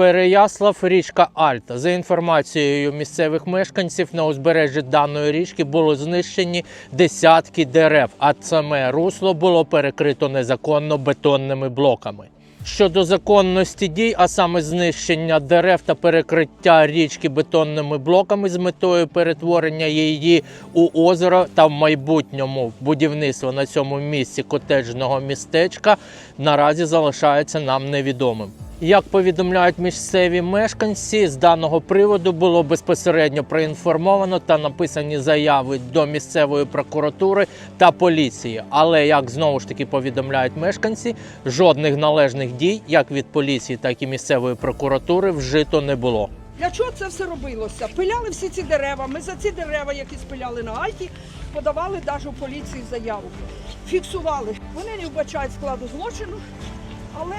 Переяслав, річка Альта. За інформацією місцевих мешканців, на узбережжі даної річки було знищені десятки дерев, а саме русло було перекрито незаконно бетонними блоками. Щодо законності дій, а саме знищення дерев та перекриття річки бетонними блоками з метою перетворення її у озеро та в майбутньому будівництво на цьому місці котеджного містечка наразі залишається нам невідомим. Як повідомляють місцеві мешканці, з даного приводу було безпосередньо проінформовано та написані заяви до місцевої прокуратури та поліції. Але як знову ж таки повідомляють мешканці, жодних належних дій, як від поліції, так і місцевої прокуратури, вжито не було. Для чого це все робилося? Пиляли всі ці дерева. Ми за ці дерева, які спиляли на Альті, подавали навіть у поліції заяву. Фіксували. Вони не вбачають складу злочину, але,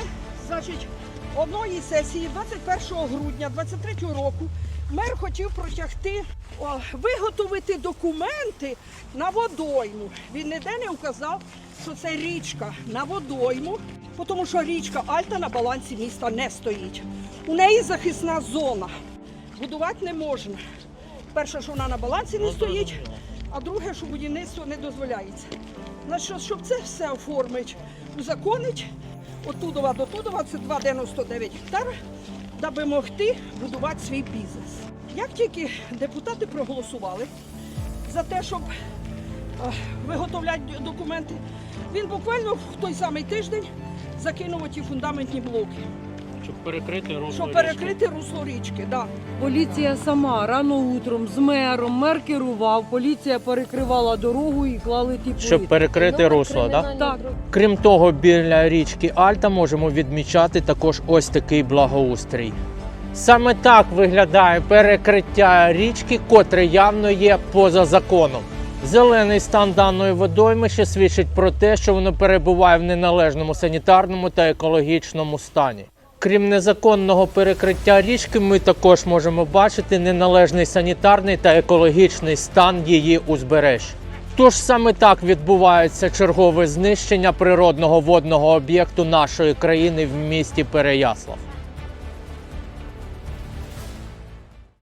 значить, одної сесії 21 грудня 23 року мер хотів протягти, о, виготовити документи на водойму. Він ніде не вказав, що це річка на водойму, тому що річка Альта на балансі міста не стоїть. У неї захисна зона. Будувати не можна. Перше, що вона на балансі не стоїть, а друге, що будівництво не дозволяється. Значить, щоб це все оформити, узаконить, оттудова до тудова, це 2,99 гектар, даби могти будувати свій бізнес. Як тільки депутати проголосували за те, щоб е, виготовляти документи, він буквально в той самий тиждень закинув ті фундаментні блоки, Щоб перекрити русло щоб перекрити русло річки. Да. Поліція сама рано утром з мером, мер керував, поліція перекривала дорогу і клали ті плити. Щоб перекрити русло, так? Так. Крім того, біля річки Альта можемо відмічати також ось такий благоустрій. Саме так виглядає перекриття річки, котре явно є поза законом. Зелений стан даної водойми ще свідчить про те, що воно перебуває в неналежному санітарному та екологічному стані. Крім незаконного перекриття річки, ми також можемо бачити неналежний санітарний та екологічний стан її узбережжя. Тож саме так відбувається чергове знищення природного водного об'єкту нашої країни в місті Переяслав.